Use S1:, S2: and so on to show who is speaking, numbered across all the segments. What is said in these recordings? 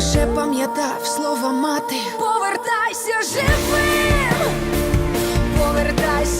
S1: Лише пам'ятав слова мати. Повертайся живим, повертайся,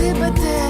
S1: liberté.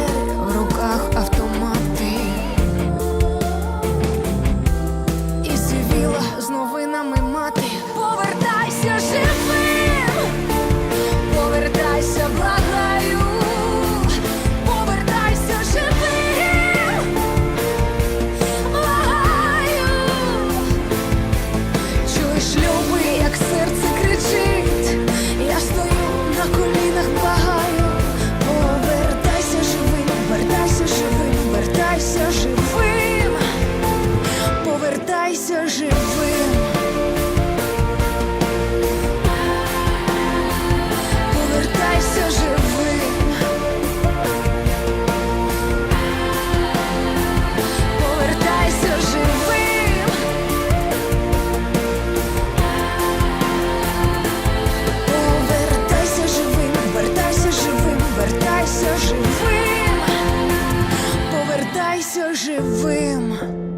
S1: повертайся живим, повертайся живим, повертайся живим, повертайся живим, повертайся живим, вертайся живим, повертайся живим.